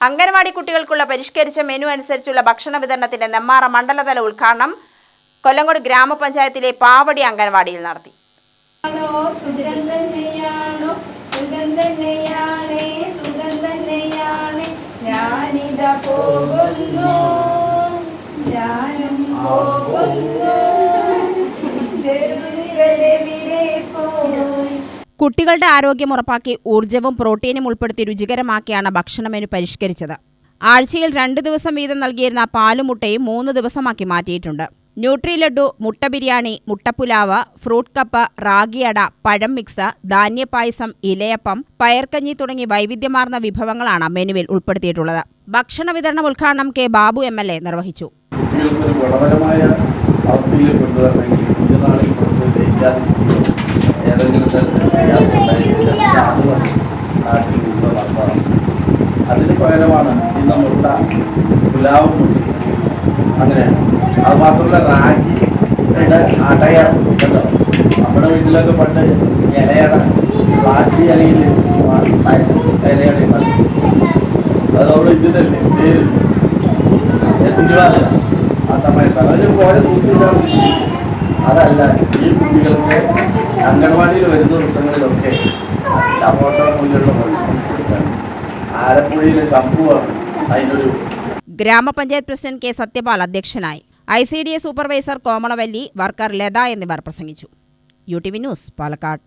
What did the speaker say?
അംഗൻവാടി കുട്ടികൾക്കുള്ള പരിഷ്കരിച്ച മെനു അനുസരിച്ചുള്ള ഭക്ഷണ വിതരണത്തിന്റെ നെമ്മാറ മണ്ഡലതല ഉദ്ഘാടനം കൊല്ലങ്കോട് ഗ്രാമപഞ്ചായത്തിലെ പാവടി അംഗൻവാടിയിൽ നടത്തി. ഞാനിതാ പോകുന്നു. ഞാനും പോകുന്നു. കുട്ടികളുടെ ആരോഗ്യം ഉറപ്പാക്കി ഊർജവും പ്രോട്ടീനും ഉൾപ്പെടുത്തി രുചികരമാക്കിയാണ് ഭക്ഷണ മെനു പരിഷ്കരിച്ചത്. ആഴ്ചയിൽ രണ്ട് ദിവസം വീതം നൽകിയിരുന്ന പാലും മുട്ടയും മൂന്ന് ദിവസമാക്കി മാറ്റിയിട്ടുണ്ട്. ന്യൂട്രി ലഡു മുട്ട ബിരിയാണി മുട്ടപ്പുലാവ് ഫ്രൂട്ട് കപ്പ് റാഗിയട പഴം മിക്സ് ധാന്യപായസം ഇലയപ്പം പയർക്കഞ്ഞി തുടങ്ങി വൈവിധ്യമാർന്ന വിഭവങ്ങളാണ് മെനുവിൽ ഉൾപ്പെടുത്തിയിട്ടുള്ളത്. ഭക്ഷണ വിതരണ ഉദ്ഘാടനം K Babu M L A നിർവഹിച്ചു. ഏതെങ്കിലും അതിന് പകരമാണ് ഇന്ന് മുട്ട പുലാവ് മുട്ട അങ്ങനെ അത് മാത്രമല്ല റാഗിയുടെ അടയ കേട്ടോ നമ്മുടെ വീട്ടിലൊക്കെ പണ്ട് ഇലയട റാഗി ഇലയിൽ ഇലയട അത് നമ്മൾ ഇതിനല്ലേ എത്തിക്കുവാറില്ല ആ സമയത്താണ്. അതിന് പോയ ദിവസം അതല്ല ഈ കുട്ടികൾക്ക് അംഗൻവാടിയിൽ വരുന്ന ദിവസങ്ങളിലൊക്കെ ആലപ്പുഴയിലെ ശംഭുവാണ് അതിനൊരു ഗ്രാമപഞ്ചായത്ത് പ്രസിഡന്റ് കെ സത്യപാൽ അധ്യക്ഷനായി. I C D A supervisor Komalavalli worker Latha എന്നിവർ പ്രസംഗിച്ചു. U T V news Palakkad.